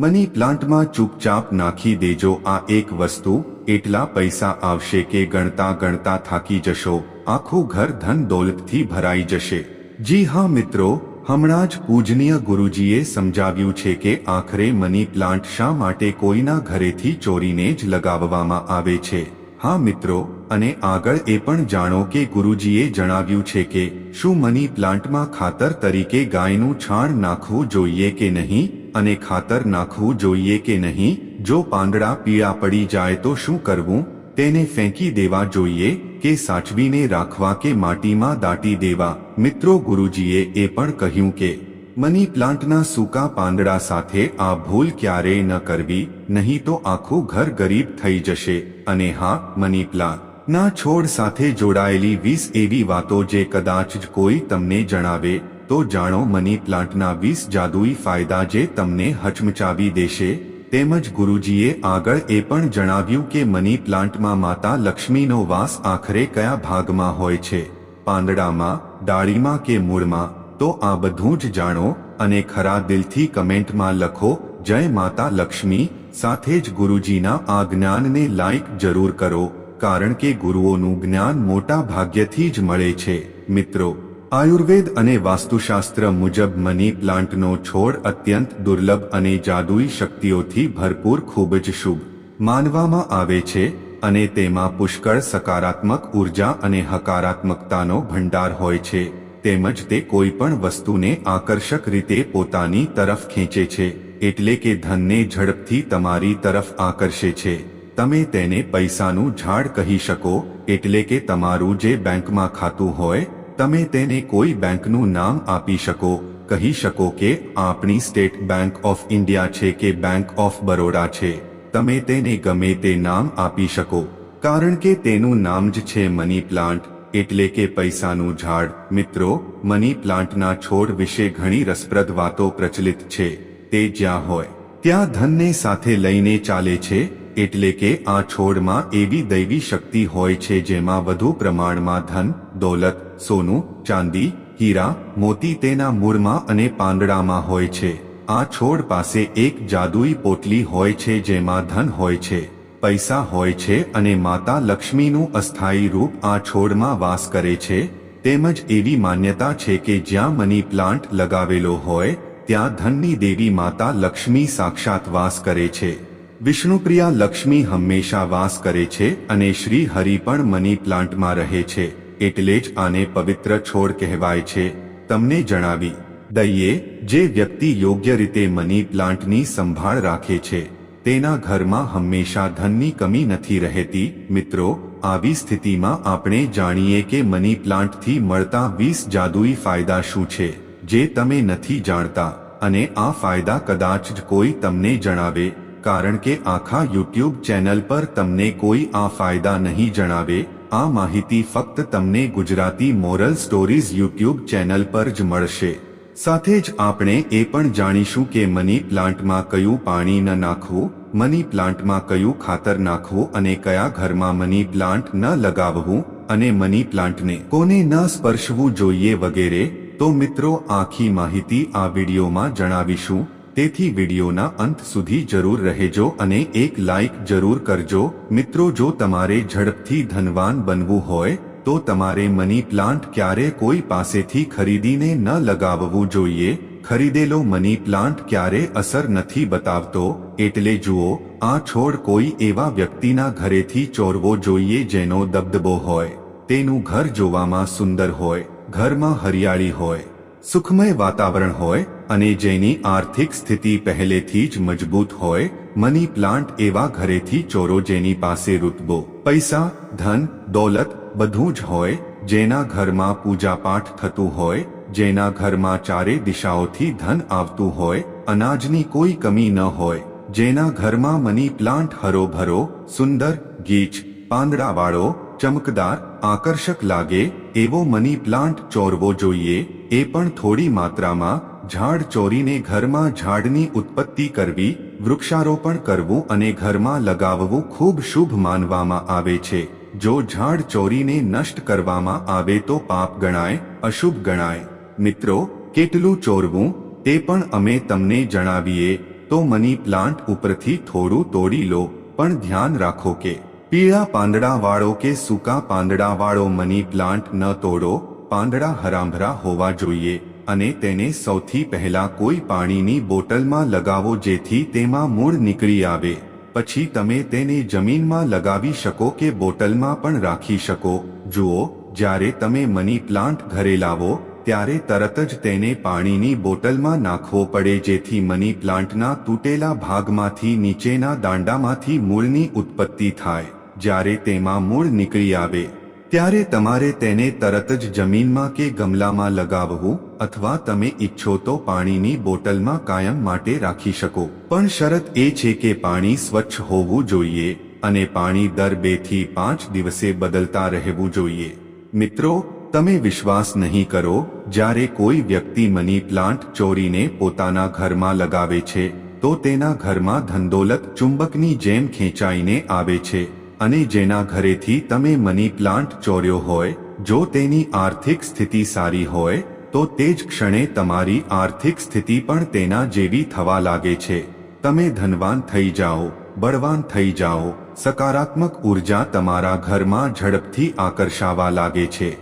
Money પ્લાન્ટમાં ચૂપચાપ નાખી દેજો. આ એક વસ્તુ, એટલા પૈસા આવશે કે ગણતા ગણતા થાકી જશો. આખું ઘર ધન દોલતથી ભરાઈ જશે. જી હા મિત્રો, હમણાં જ પૂજનીય ગુરુજીએ સમજાવ્યું છે કે આખરે મની પ્લાન્ટ શા માટે કોઈના ઘરેથી ચોરીને જ લગાવવામાં આવે છે. હા મિત્રો, અને આગળ એ પણ જાણો કે ગુરુજીએ જણાવ્યું છે કે શું મની પ્લાન્ટમાં ખાતર તરીકે ગાયનું છાણ નાખવું જોઈએ કે નહીં? અને ખાતર નાખવું જોઈએ કે નહીં? જો પાંદડા પીળા પડી જાય તો શું કરવું? તેને ફેંકી દેવા જોઈએ કે સાચવીને રાખવા કે માટીમાં દાટી દેવા? મિત્રો ગુરુજીએ એ પણ કહ્યું કે, મની પ્લાન્ટના સૂકા પાંદડા સાથે આ ભૂલ ક્યારેય ન કરવી, નહીં તો આખું ઘર ગરીબ થઈ જશે. અને હા, મની પ્લાન્ટ. ના છોડ સાથે જોડાયેલી વીસ એવી વાતો જે કદાચ જ કોઈ તમને જણાવે તો જાણો મની પ્લાન્ટના વીસ જાદુઈ ફાયદા જે તમને હચમચાવી દેશે, તેમજ ગુરુજીએ આગળ એ પણ જણાવ્યું કે મની પ્લાન્ટમાં માતા લક્ષ્મીનો વાસ આખરે કયા ભાગમાં હોય છે, પાંદડામાં, ડાળીમાં કે મૂળમાં, તો આ બધું જ જાણો અને ખરા દિલથી કમેન્ટમાં લખો, જય માતા લક્ષ્મી, સાથે જ ગુરુજીના આ જ્ઞાનને લાઈક જરૂર કરો, કારણ કે ગુરુઓનું જ્ઞાન મોટા ભાગ્યથી જ મળે છે. મિત્રો આયુર્વેદ અને વાસ્તુશાસ્ત્ર મુજબ મની પ્લાન્ટનો છોડ અત્યંત દુર્લભ અને જાદુઈ શક્તિઓથી ભરપૂર ખૂબ જ શુભ માનવામાં આવે છે અને તેમાં પુષ્કળ સકારાત્મક ઊર્જા અને હકારાત્મકતાનો ભંડાર હોય છે. તેમજ તે કોઈ પણ વસ્તુને આકર્ષક રીતે પોતાની તરફ ખેંચે છે, એટલે કે ધનને ઝડપથી તમારી તરફ આકર્ષે છે. તમે તેને પૈસાનું ઝાડ કહી શકો, એટલે કે તમારું જે બેંકમાં ખાતું હોય તમે તેને કોઈ બેંકનું નામ આપી શકો, કહી શકો કે આપણી સ્ટેટ બેંક ઓફ ઇન્ડિયા છે કે બેંક ઓફ બરોડા છે. તમે તેને ગમે તે નામ આપી શકો, કારણ કે તેનું નામ જ છે મની પ્લાન્ટ, એટલે કે પૈસાનું ઝાડ. મિત્રો, મની પ્લાન્ટના છોડ વિશે ઘણી રસપ્રદ વાતો પ્રચલિત છે, તે જ્યાં હોય, ત્યાં ધનને સાથે લઈને ચાલે છે, એટલે કે આ છોડમાં એવી દૈવી શક્તિ હોય છે જેમાં વધુ પ્રમાણમાં ધન, દોલત સોનું, ચાંદી, હીરા, મોતી તેના મૂળમાં અને પાંદડામાં હોય છે. આ છોડ પાસે એક જાદુઈ પોટલી હોય છે જેમાં ધન હોય છે, પૈસા હોય છે અને માતા લક્ષ્મીનું અસ્થાયી રૂપ આ છોડમાં વાસ કરે છે. તેમજ એવી માન્યતા છે કે જ્યાં મની પ્લાન્ટ લગાવેલો હોય, ત્યાં ધનની દેવી માતા લક્ષ્મી સાક્ષાત વાસ કરે છે. વિષ્ણુપ્રિયા લક્ષ્મી હંમેશા વાસ કરે છે અને શ્રી હરિ પણ મની પ્લાન્ટમાં રહે છે. એટલે જ આને પવિત્ર છોડ કહેવાય છે. તમને જણાવી, દઈએ, જે વ્યક્તિ યોગ્ય રીતે મની પ્લાન્ટની સંભાળ રાખે છે, તેના ઘરમાં હંમેશા ધનની કમી નથી રહેતી. મિત્રો, આવી સ્થિતિમાં આપણે જાણીએ કે મની પ્લાન્ટથી મળતા વીસ જાદુઈ ફાયદા શું છે, જે તમે નથી જાણતા, અને આ ફાયદા કદાચ જ કોઈ તમને જણાવે, કારણ કે આખા યુટ્યુબ ચેનલ પર તમને કોઈ આ ફાયદા નહીં જણાવે આ માહિતી ફક્ત તમને Gujarati moral stories YouTube channel પર જ મળશે. સાથે જ આપણે એ પણ જાણીશું કે મની પ્લાન્ટમાં કયું પાણી ન નાખવું, મની પ્લાન્ટમાં કયું ખાતર નાખવું અને કયા ઘરમાં મની પ્લાન્ટ ન લગાવવું અને મની પ્લાન્ટને કોને ન સ્પર્શવું જોઈએ વગેરે, તો મિત્રો આખી માહિતી આ વિડીયોમાં જણાવીશું. તેથી વિડીયોના અંત સુધી જરૂર રહેજો અને એક લાઇક જરૂર કરજો. મિત્રો, જો તમારે ઝડપથી ધનવાન બનવું હોય, તો તમારે મની પ્લાન્ટ ક્યારે કોઈ પાસેથી ખરીદીને ન લગાવવું જોઈએ. ખરીદેલો મની પ્લાન્ટ ક્યારે અસર નથી બતાવતો. એટલે જુઓ, આ છોડ કોઈ એવા વ્યક્તિના ઘરેથી ચોરવો જોઈએ જેનો દબદબો હોય. તેનું ઘર જોવામાં સુંદર હોય, ઘરમાં હરિયાળી હોય. સુખમય વાતાવરણ હોય અને જેની આર્થિક સ્થિતિ પહેલેથી જ મજબૂત હોય, મની પ્લાન્ટ એવા ઘરેથી ચોરો જેની પાસે રૂતબો, પૈસા, ધન, દોલત બધું જ હોય, જેના ઘરમાં પૂજાપાઠ થતું હોય, જેના ઘરમાં ચારે દિશાઓથી ધન આવતું હોય, અનાજની કોઈ કમી ન હોય, જેના ઘરમાં મની પ્લાન્ટ હરોભરો, સુંદર, ગીચ, પાંદડાવાળો ચમકદાર, આકર્ષક લાગે, એવો મની પ્લાન્ટ ચોરવો જોઈએ, એ પણ થોડી માત્રામાં, ઝાડ ચોરીને ઘરમાં ઝાડની ઉત્પત્તિ કરવી, વૃક્ષારોપણ કરવું અને ઘરમાં લગાવવું ખૂબ શુભ માનવામાં આવે છે. જો ઝાડ ચોરીને નષ્ટ કરવામાં આવે તો પાપ ગણાય, અશુભ ગણાય. મિત્રો, કેટલું ચોરવું, તે પણ અમે તમને જણાવીએ, તો મની પ્લાન્ટ ઉપરથી થોડું તોડી લો, પણ ધ્યાન રાખો કે પીળા પાંદડાવાળો કે સૂકા પાંદડાવાળો મની પ્લાન્ટ ન તોડો, પાંદડા હરાંભરા હોવા જોઈએ અને તેને સૌથી પહેલા કોઈ પાણીની બોટલમાં લગાવો જેથી તેમાં મૂળ નીકળી આવે. પછી તમે તેને જમીનમાં લગાવી શકો કે બોટલમાં પણ રાખી શકો. જુઓ, જ્યારે તમે મની પ્લાન્ટ ઘરે લાવો, ત્યારે તરત જ તેને પાણીની બોટલમાં નાખવો પડે જેથી મની પ્લાન્ટના તૂટેલા ભાગમાંથી નીચેના દાંડામાંથી મૂળની ઉત્પત્તિ થાય. જ્યારે તેમાં મૂળ નીકળી આવે, ત્યારે તમારે તેને તરત જ જમીનમાં કે ગમલામાં લગાવવું અથવા તમે ઈચ્છો તો પાણીની બોટલમાં કાયમ માટે રાખી શકો. પણ શરત એ છે કે પાણી સ્વચ્છ હોવું જોઈએ અને પાણી દર બેથી પાંચ દિવસે બદલતા રહેવું જોઈએ. મિત્રો, તમે વિશ્વાસ નહીં કરો, જ્યારે કોઈ વ્યક્તિ મની પ્લાન્ટ ચોરીને પોતાના ઘરમાં લગાવે છે, તો તેના ઘરમાં ધંદોલત ચુંબકની જેમ ખેંચાઈને આવે છે. અને જેના ઘરેથી તમે મની પ્લાન્ટ ચોર્યો હોય, જો તેની આર્થિક સ્થિતિ સારી હોય, તો તે જ ક્ષણે તમારી આર્થિક સ્થિતિ પણ તેના જેવી થવા લાગે છે. તમે ધનવાન થઈ જાઓ, બળવાન થઈ જાઓ, સકારાત્મક ઊર્જા તમારા ઘરમાં ઝડપથી આકર્ષાવા લાગે છે.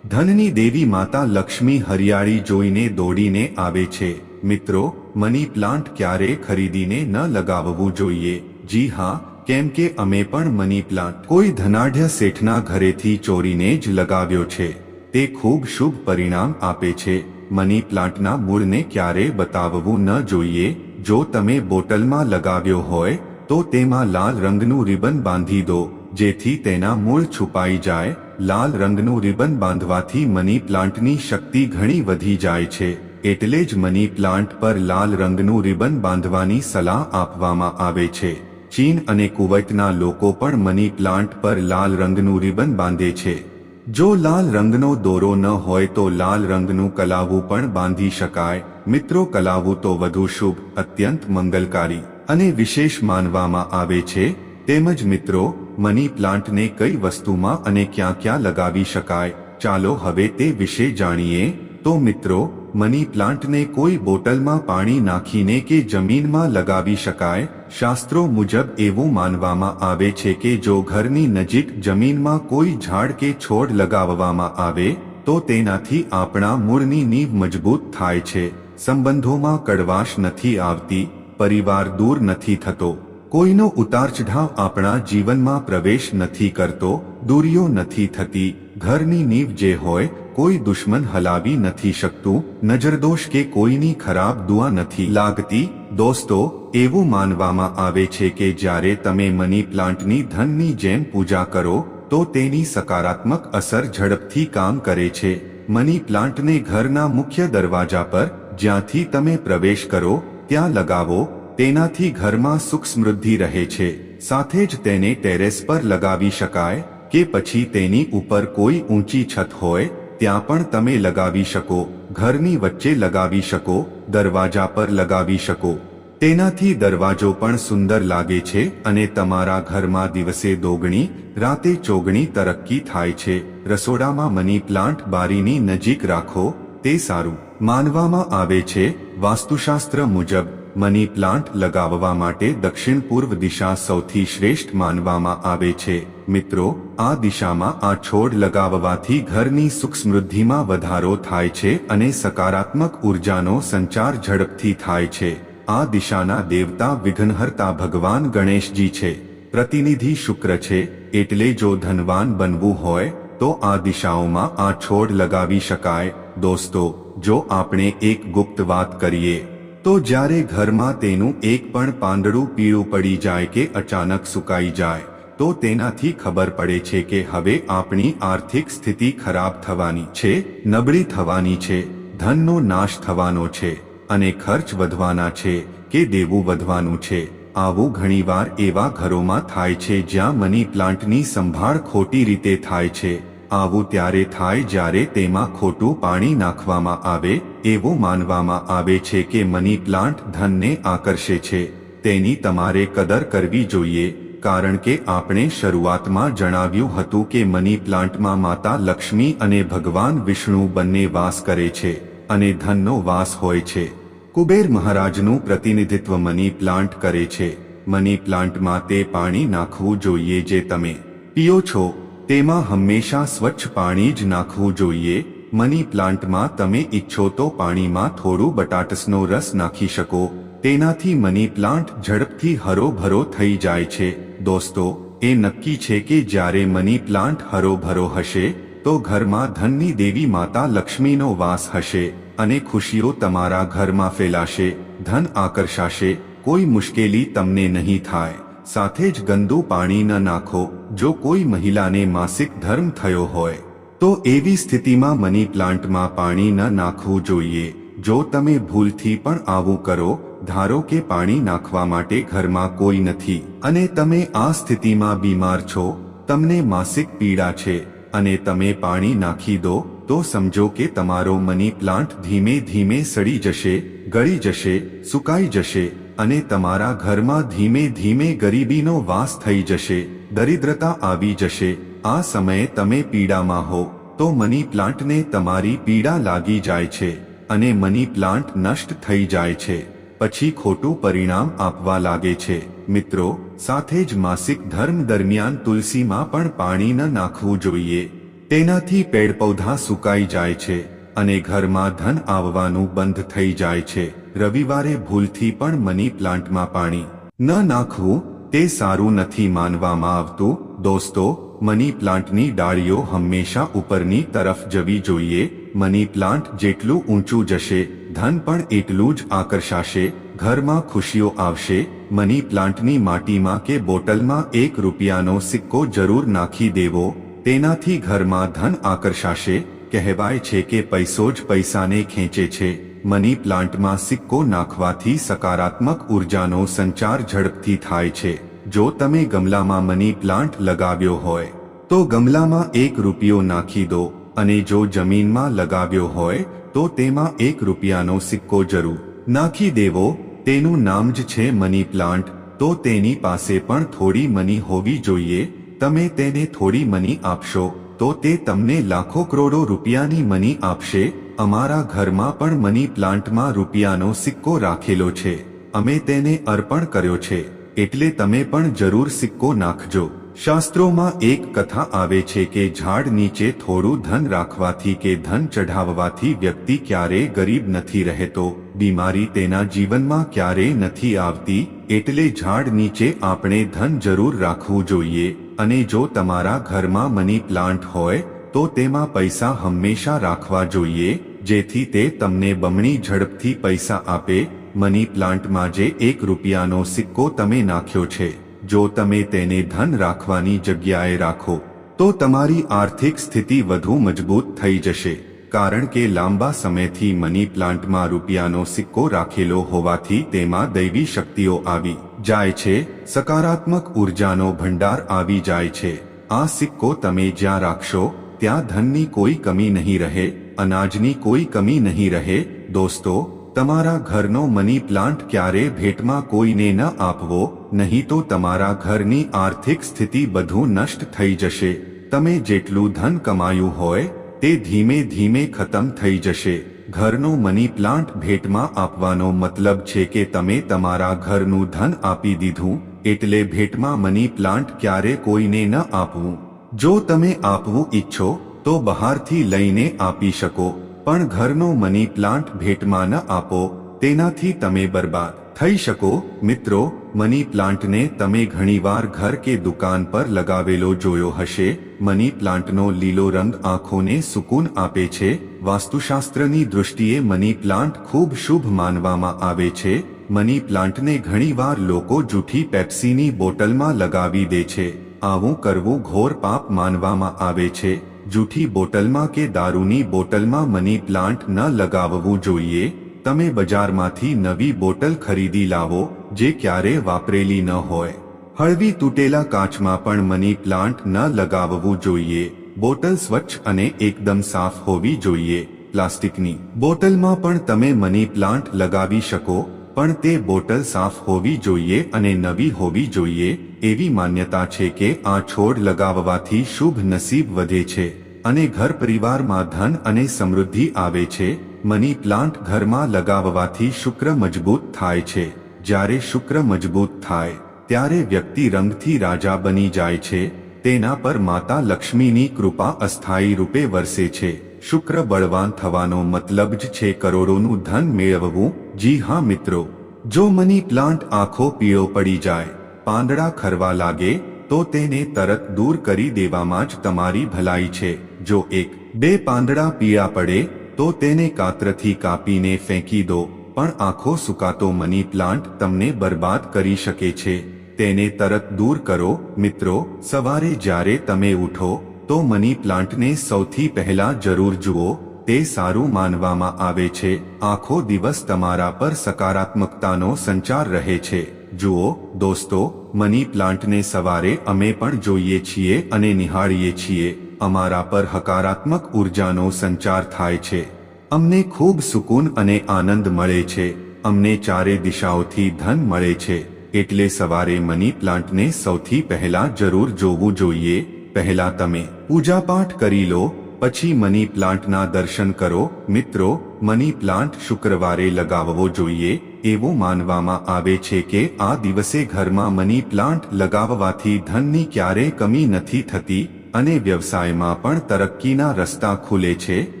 ધનની દેવી માતા લક્ષ્મી હરિયાળી જોઈને દોડીને આવે છે. મિત્રો, મની પ્લાન્ટ ક્યારે ખરીદીને ન લગાવવું જોઈએ? જી હા કેમ કે અમે પણ મની પ્લાન્ટ કોઈ ધનાઢ્ય શેઠના ઘરેથી ચોરીને જ લગાવ્યો છે. તે ખૂબ શુભ પરિણામ આપે છે. મની પ્લાન્ટના મૂળને ક્યારે બતાવવું ન જોઈએ. જો તમે બોટલમાં લગાવ્યો હોય, તો તેમાં લાલ રંગનું રિબન બાંધી દો, જેથી તેના મૂળ છુપાઈ જાય. લાલ રંગનું રિબન બાંધવાથી મની પ્લાન્ટની શક્તિ ઘણી વધી જાય છે. એટલે જ મની પ્લાન્ટ પર લાલ રંગનું રિબન બાંધવાની સલાહ આપવામાં આવે છે. ચીન અને કુવૈતના લોકો પણ મની પ્લાન્ટ પર લાલ રંગનું રિબન બાંધે છે. જો લાલ રંગનો દોરો ન હોય તો લાલ રંગનું કલાવું પણ બાંધી શકાય. મિત્રો, કલાવું તો વધુ શુભ, અત્યંત મંગલકારી અને વિશેષ માનવામાં આવે છે. તેમજ મિત્રો, મની પ્લાન્ટને કઈ વસ્તુમાં અને ક્યાં ક્યાં લગાવી શકાય? ચાલો હવે તે વિશે જાણીએ. તો મિત્રો મની પ્લાન્ટને કોઈ બોટલમાં પાણી નાખીને કે જમીનમાં લગાવી શકાય? શાસ્ત્રો મુજબ એવું માનવામાં આવે છે કે જો ઘરની નજીક જમીનમાં કોઈ ઝાડ કે છોડ લગાવવામાં આવે, તો તેનાથી આપણા મૂળની નીવ મજબૂત થાય છે. સંબંધોમાં કડવાશ નથી આવતી, પરિવાર દૂર નથી થતો. કોઈનો ઉતાર ચઢાવ આપણા જીવનમાં પ્રવેશ નથી કરતો દૂરીઓ નથી થતી, ઘરની નીવ જે હોય, કોઈ દુશ્મન હલાવી નથી શકતું નજરદોષ કે કોઈની ખરાબ દુઆ નથી લાગતી, દોસ્તો, એવું માનવામાં આવે છે કે જ્યારે તમે મની પ્લાન્ટની ધનની જેમ પૂજા કરો, તો તેની સકારાત્મક અસર ઝડપથી કામ કરે છે. મની પ્લાન્ટને ઘરના મુખ્ય દરવાજા પર, જ્યાંથી તમે પ્રવેશ કરો, ત્યાં લગાવો, તેનાથી ઘરમાં સુખ સમૃદ્ધિ રહે છે. સાથે જ તેને ટેરેસ પર લગાવી શકાય કે પછી તેની ઉપર કોઈ ઊંચી છત હોય, ત્યાં પણ તમે લગાવી શકો, ઘરની વચ્ચે લગાવી શકો, દરવાજા પર લગાવી શકો. તેનાથી દરવાજો પણ સુંદર લાગે છે અને તમારા ઘરમાં દિવસે દોગણી, રાતે ચોગણી તરક્કી થાય છે. રસોડામાં મની પ્લાન્ટ બારીની નજીક રાખો, તે સારું. માનવામાં આવે છે, વાસ્તુશાસ્ત્ર મુજબ, મની પ્લાન્ટ લગાવવા માટે દક્ષિણ પૂર્વ દિશા સૌથી શ્રેષ્ઠ માનવામાં આવે છે. મિત્રો, આ દિશામાં આ છોડ લગાવવાથી ઘરની સુખ સમૃદ્ધિમાં વધારો થાય છે અને સકારાત્મક ઉર્જાનો સંચાર ઝડપથી થાય છે. આ દિશાના દેવતા વિઘ્નહર્તા ભગવાન ગણેશજી છે. પ્રતિનિધિ શુક્ર છે, એટલે જો ધનવાન બનવું હોય, તો આ દિશાઓમાં આ છોડ લગાવી શકાય. દોસ્તો, જો આપણે એક ગુપ્ત વાત કરીએ, તો જ્યારે ઘરમાં તેનું એક પણ પાંદડું પીળું પડી જાય કે અચાનક સુકાઈ જાય તો તેનાથી ખબર પડે છે કે હવે આપણી આર્થિક સ્થિતિ ખરાબ થવાની છે, નબળી થવાની છે, ધનનો નાશ થવાનો છે અને ખર્ચ વધવાના છે કે દેવું વધવાનું છે. આવું ઘણીવાર એવા ઘરોમાં થાય છે જ્યાં મની પ્લાન્ટની સંભાળ ખોટી રીતે થાય છે. આવું ત્યારે થાય જ્યારે તેમાં ખોટું પાણી નાખવામાં આવે, એવું માનવામાં આવે છે કે મની પ્લાન્ટ ધનને આકર્ષે છે. તેની તમારે કદર કરવી જોઈએ. કારણ કે આપણે શરૂઆતમાં જણાવ્યું હતું કે મની પ્લાન્ટમાં માતા લક્ષ્મી અને ભગવાન વિષ્ણુ બંને વાસ કરે છે અને ધનનો વાસ હોય છે. કુબેર મહારાજનું પ્રતિનિધિત્વ મની પ્લાન્ટ કરે છે. મની પ્લાન્ટમાં તે પાણી નાખવું જોઈએ જે તમે પીઓ છો. તેમાં હંમેશા સ્વચ્છ પાણી જ નાખવું જોઈએ. મની પ્લાન્ટમાં તમે ઈચ્છો તો પાણીમાં થોડું બટાટસનો રસ નાખી શકો. તેનાથી મની પ્લાન્ટ ઝડપથી હરોભરો થઈ જાય છે. દોસ્તો, એ નક્કી છે કે જ્યારે મની પ્લાન્ટ હરોભરો હશે, તો ઘરમાં ધનની દેવી માતા લક્ષ્મીનો વાસ હશે અને ખુશીઓ તમારા ઘરમાં ફેલાશે, ધન આકર્ષાશે, કોઈ મુશ્કેલી તમને નહીં થાય. સાથે જ ગંદુ પાણી ન નાખો, જો કોઈ મહિલાને માસિક ધર્મ થયો હોય, તો એવી સ્થિતિમાં મની પ્લાન્ટમાં પાણી ન નાખવું જોઈએ. જો તમે ભૂલથી પણ આવું કરો ધારો કે પાણી નાખવા માટે ઘરમાં કોઈ નથી, અને તમે આ સ્થિતિમાં બીમાર છો, તમને માસિક પીડા છે, અને તમે પાણી નાખી દો, તો સમજો કે તમારો મની પ્લાન્ટ ધીમે ધીમે સડી જશે, ગળી જશે, સુકાઈ જશે, અને તમારા ઘરમાં ધીમે ધીમે ગરીબીનો વાસ થઈ જશે, દરિદ્રતા આવી જશે, આ સમયે તમે પીડામાં હો, તો મની પ્લાન્ટને તમારી પીડા લાગી જાય છે, અને મની પ્લાન્ટ નષ્ટ થઈ જાય છે. પછી ખોટું પરિણામ આપવા લાગે છે. મિત્રો, સાથે જ માસિક ધર્મ દરમિયાન તુલસીમાં પણ પાણી ન નાખવું જોઈએ. તેનાથી પેડ પૌધા સુકાઈ જાય છે અને ઘરમાં ધન આવવાનું બંધ થઈ જાય છે. રવિવારે ભૂલથી પણ મની પ્લાન્ટમાં પાણી ન નાખવું, તે સારું નથી માનવામાં આવતું. દોસ્તો, મની પ્લાન્ટની ડાળીઓ હંમેશા ઉપરની તરફ જવી જોઈએ. મની પ્લાન્ટ જેટલું ઊંચું જશે ધન પણ એટલું જ આકર્ષાશે, ઘરમાં ખુશીઓ આવશે, મની પ્લાન્ટની માટીમાં કે બોટલમાં એક રૂપિયાનો સિક્કો જરૂર નાખી દેવો, તેનાથી ઘરમાં ધન આકર્ષાશે, કહેવાય છે કે પૈસો જ પૈસાને ખેંચે છે, મની પ્લાન્ટમાં સિક્કો નાખવાથી સકારાત્મક ઉર્જાનો સંચાર ઝડપથી થાય છે, જો તમે ગમલામાં મની પ્લાન્ટ લગાવ્યો હોય, તો ગમલામાં એક રૂપિયો નાખી દો અને જો જમીનમાં લગાવ્યો હોય, તો તેમાં એક રૂપિયાનો સિક્કો જરૂર. નાખી દેવો, તેનું નામ જ છે મની પ્લાન્ટ, તો તેની પાસે પણ થોડી મની હોવી જોઈએ. તમે તેને થોડી મની આપશો, તો તે તમને લાખો કરોડો રૂપિયાની મની આપશે. અમારા ઘરમાં પણ મની પ્લાન્ટમાં રૂપિયાનો સિક્કો રાખેલો છે. અમે તેને અર્પણ કર્યો છે. એટલે તમે પણ જરૂર સિક્કો નાખજો. શાસ્ત્રોમાં એક કથા આવે છે કે ઝાડ નીચે થોડું ધન રાખવાથી કે ધન ચઢાવવાથી વ્યક્તિ ક્યારેય ગરીબ નથી રહેતો, બીમારી તેના જીવનમાં ક્યારેય નથી આવતી, એટલે ઝાડ નીચે આપણે ધન જરૂર રાખવું જોઈએ, અને જો તમારા ઘરમાં મની પ્લાન્ટ હોય, તો તેમાં પૈસા હંમેશા રાખવા જોઈએ, જેથી તે તમને બમણી ઝડપથી પૈસા આપે, મની પ્લાન્ટમાં જે એક રૂપિયાનો સિક્કો તમે નાખ્યો છે. જો તમે તેને ધન રાખવાની જગ્યાએ રાખો, તો તમારી આર્થિક સ્થિતિ વધુ મજબૂત થઈ જશે. કારણ કે લાંબા સમયથી મની પ્લાન્ટમાં રૂપિયાનો સિક્કો રાખેલો હોવાથી તેમાં દૈવી શક્તિઓ આવી જાય છે, સકારાત્મક ઉર્જાનો ભંડાર આવી જાય છે. આ સિક્કો તમે જ્યાં રાખશો, ત્યાં ધનની કોઈ કમી નહીં રહે, અનાજની કોઈ કમી નહીં રહે. દોસ્તો, તમારા ઘરનો મની પ્લાન્ટ ક્યારે ભેટમાં કોઈને ન આપવો નહીં તો તમારા ઘરની આર્થિક સ્થિતિ બધું નષ્ટ થઈ જશે. તમે જેટલું ધન કમાયું હોય, તે ધીમે ધીમે ખતમ થઈ જશે. ઘરનો મની પ્લાન્ટ ભેટમાં આપવાનો મતલબ છે કે તમે તમારા ઘરનું ધન આપી દીધું, એટલે ભેટમાં મની પ્લાન્ટ ક્યારે કોઈને ન આપવું. જો તમે આપવું ઈચ્છો, તો બહારથી લઈને આપી શકો. પણ ઘરનો મની પ્લાન્ટ ભેટમાં ન આપો, તેનાથી તમે બરબાદ થઈ શકો. મિત્રો મની પ્લાન્ટને તમે ઘણીવાર ઘર કે દુકાન પર લગાવેલો જોયો હશે. મની પ્લાન્ટનો લીલો રંગ આંખોને સુકૂન આપે છે. વાસ્તુશાસ્ત્રની દૃષ્ટિએ મની પ્લાન્ટ ખૂબ શુભ માનવામાં આવે છે. મની પ્લાન્ટને ઘણીવાર લોકો જૂઠી પેપ્સીની બોટલમાં લગાવી દે છે. આવું કરવું ઘોર પાપ માનવામાં આવે છે. જૂઠી બોટલમાં કે દારૂની બોટલમાં મની પ્લાન્ટ ન લગાવવું જોઈએ. તમે બજારમાંથી નવી બોટલ ખરીદી લાવો. જે ક્યારે વાપરેલી ન હોય. હળવી તૂટેલા કાચમાં પણ મની પ્લાન્ટ ન લગાવવું જોઈએ. બોટલ સ્વચ્છ અને એકદમ સાફ હોવી જોઈએ. પ્લાસ્ટિકની બોટલમાં પણ તમે મની પ્લાન્ટ લગાવી શકો, પણ તે બોટલ સાફ હોવી જોઈએ અને નવી હોવી જોઈએ. એવી માન્યતા છે કે આ છોડ લગાવવાથી શુભ નસીબ વધે છે અને ઘર પરિવારમાં ધન અને સમૃદ્ધિ આવે છે. મની પ્લાન્ટ ઘરમાં લગાવવાથી શુક્ર મજબૂત થાય છે. જ્યારે શુક્ર મજબૂત થાય, ત્યારે વ્યક્તિ રંગથી રાજા બની જાય છે, તેના પર માતા લક્ષ્મીની કૃપા અસ્થાયી રૂપે વરસે છે. શુક્ર બળવાન થવાનો મતલબ જ છે કરોડોનું ધન મેળવવું. જી હા મિત્રો, જો મની પ્લાન્ટ આખો પીળો પડી જાય, પાંદડા ખરવા લાગે, તો તેને તરત દૂર કરી દેવામાં જ તમારી ભલાઈ છે. જો એક બે પાંદડા પીળા પડે, તો તેને કાતરથી કાપીને ફેંકી દો. પણ આખો સુકાતો મની પ્લાન્ટ તમને બરબાદ કરી શકે છે. તેને તરત દૂર કરો. મિત્રો, સવારે જ્યારે તમે ઉઠો, તો મની પ્લાન્ટને સૌથી પહેલા જરૂર જુઓ. તે સારું માનવામાં આવે છે. આખો દિવસ તમારા પર સકારાત્મકતાનો સંચાર રહે છે. જુઓ, દોસ્તો, મની પ્લાન્ટને સવારે અમે પણ જોઈએ છીએ અને નિહાળીએ છીએ. અમારા પર હકારાત્મક ઉર્જાનો સંચાર થાય છે. અમને ખૂબ સુકૂન અને આનંદ મળે છે. અમને ચારે દિશાઓથી ધન મળે છે. એટલે સવારે મની પ્લાન્ટને સૌથી પહેલા જરૂર જોવું જોઈએ. પહેલા તમે પૂજાપાઠ કરી લો, પછી મની પ્લાન્ટના દર્શન કરો. મિત્રો, મની પ્લાન્ટ શુક્રવારે લગાવવો જોઈએ. એવું માનવામાં આવે છે કે આ દિવસે ઘરમાં મની પ્લાન્ટ લગાવવાથી ધનની ક્યારેય કમી નથી થતી અને વ્યવસાયમાં પણ તરક્કીના રસ્તા ખુલે છે.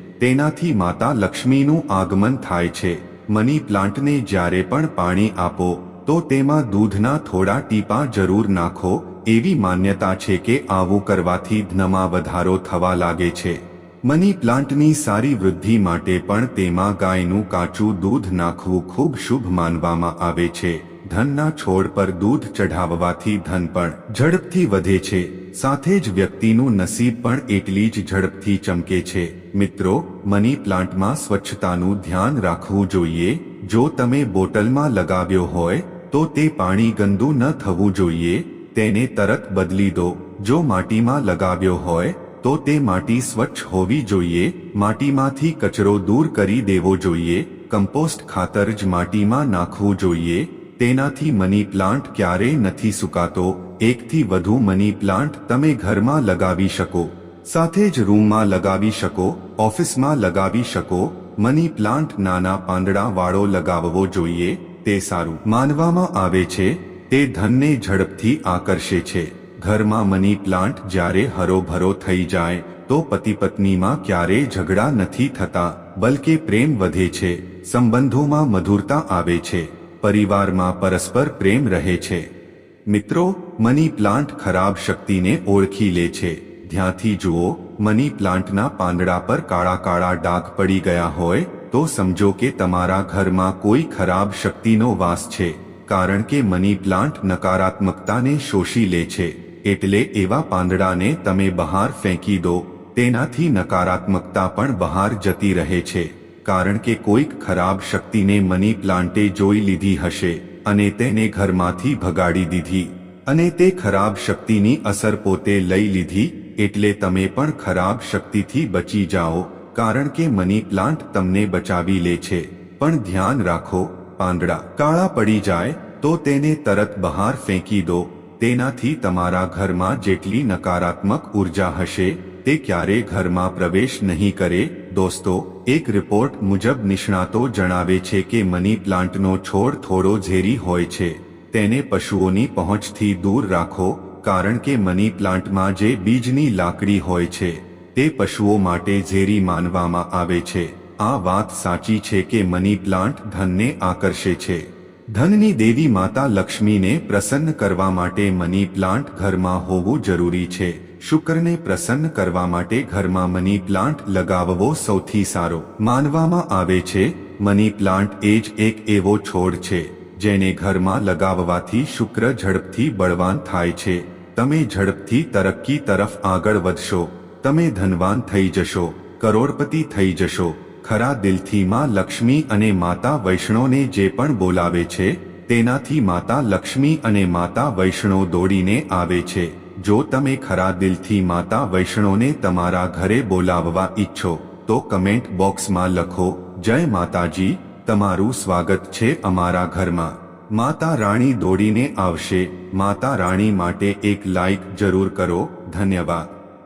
તેનાથી માતા લક્ષ્મીનું આગમન થાય છે. મની પ્લાન્ટને જ્યારે પણ પાણી આપો, તો તેમાં દૂધના થોડા ટીપા જરૂર નાખો, એવી માન્યતા છે કે આવું કરવાથી ધનમાં વધારો થવા લાગે છે. મની પ્લાન્ટની સારી વૃદ્ધિ માટે પણ તેમાં ગાયનું કાચું દૂધ નાખવું ખૂબ શુભ માનવામાં આવે છે. ધનના છોડ પર દૂધ ચઢાવવાથી ધન પણ ઝડપથી વધે છે. સાથે જ વ્યક્તિનું નસીબ પણ એટલી જ ઝડપથી ચમકે છે. મિત્રો, મની પ્લાન્ટમાં સ્વચ્છતાનું ધ્યાન રાખવું જોઈએ. જો તમે બોટલમાં લગાવ્યો હોય, તો તે પાણી ગંદુ ન થવું જોઈએ. તેને તરત બદલી દો. જો માટીમાં લગાવ્યો હોય, તો તે માટી સ્વચ્છ હોવી જોઈએ. માટીમાંથી કચરો દૂર કરી દેવો જોઈએ. કમ્પોસ્ટ ખાતર જ માટીમાં નાખવું જોઈએ. તેનાથી મની પ્લાન્ટ ક્યારેય નથી સુકાતો, એકથી વધુ મની પ્લાન્ટ તમે ઘરમાં લગાવી શકો. સાથે જ રૂમમાં લગાવી શકો, ઓફિસમાં લગાવી શકો, મની પ્લાન્ટ નાના પાંદડા વાળો લગાવવો જોઈએ, તે સારું. માનવામાં આવે છે, તે ધનને ઝડપથી આકર્ષે છે. ઘરમાં મની પ્લાન્ટ જ્યારે હરોભરો થઈ જાય, તો પતિ પત્નીમાં ક્યારેય ઝઘડા નથી થતા, બલકે પ્રેમ વધે છે, સંબંધોમાં મધુરતા આવે છે. પરિવારમાં પરસ્પર પ્રેમ રહે છે. મિત્રો, મની પ્લાન્ટ ખરાબ શક્તિને ઓળખી લે છે. ધ્યાનથી જુઓ, મની પ્લાન્ટના પાંદડા પર કાળા કાળા ડાઘ પડી ગયા હોય, તો સમજો કે તમારા ઘરમાં કોઈ ખરાબ શક્તિનો વાસ છે, કારણ કે મની પ્લાન્ટ નકારાત્મકતાને શોષી લે છે. એટલે એવા પાંદડાને તમે બહાર ફેંકી દો, તેનાથી નકારાત્મકતા પણ બહાર જતી રહે છે. કારણ કે કોઈક ખરાબ શક્તિને મની પ્લાન્ટે જોઈ લીધી હશે અને તેને ઘરમાંથી ભગાડી દીધી. અને તે ખરાબ શક્તિની અસર પોતે લઈ લીધી, એટલે તમે પણ ખરાબ શક્તિથી બચી જાઓ, કારણ કે મની પ્લાન્ટ તમને બચાવી લે છે. પણ ધ્યાન રાખો, પાંદડા કાળા પડી જાય, તો તેને તરત બહાર ફેંકી દો. તેનાથી તમારા ઘરમાં જેટલી નકારાત્મક ઊર્જા હશે, તે ક્યારે ઘરમાં પ્રવેશ નહીં કરે? દોસ્તો, એક રિપોર્ટ મુજબ નિષ્ણાતો જણાવે છે કે મની પ્લાન્ટનો છોડ થોડો ઝેરી હોય છે. તેને પશુઓની પહોંચથી દૂર રાખો, કારણ કે મની પ્લાન્ટમાં જે બીજની લાકડી હોય છે, તે પશુઓ માટે ઝેરી માનવામાં આવે છે. આ વાત સાચી છે કે મની પ્લાન્ટ ધનને આકર્ષે છે. ધનની દેવી માતા લક્ષ્મીને પ્રસન્ન કરવા માટે મની પ્લાન્ટ ઘરમાં હોવું જરૂરી છે. શુક્રને પ્રસન્ન કરવા માટે ઘરમાં મની પ્લાન્ટ લગાવવો સૌથી સારો. માનવામાં આવે છે, મની પ્લાન્ટ એ જ એક એવો છોડ છે, જેને ઘરમાં લગાવવાથી શુક્ર ઝડપથી બળવાન થાય છે. તમે ઝડપથી તરક્કી તરફ આગળ વધશો. તમે ધનવાન થઈ જશો, કરોડપતિ થઈ જશો. ખરા દિલથી માં લક્ષ્મી અને માતા વૈષ્ણોને જે પણ બોલાવે છે, તેનાથી માતા લક્ષ્મી અને માતા વૈષ્ણો દોડીને આવે છે. જો તમે ખરા દિલથી માતા વૈષ્ણોને તમારા ઘરે બોલાવવા ઈચ્છો, તો કમેન્ટ બોક્સમાં લખો, જય માતાજી, તમારું સ્વાગત છે અમારા ઘરમાં. માતા રાણી દોડીને આવશે. માતા રાણી માટે એક લાઈક જરૂર કરો. ધન્યવાદ.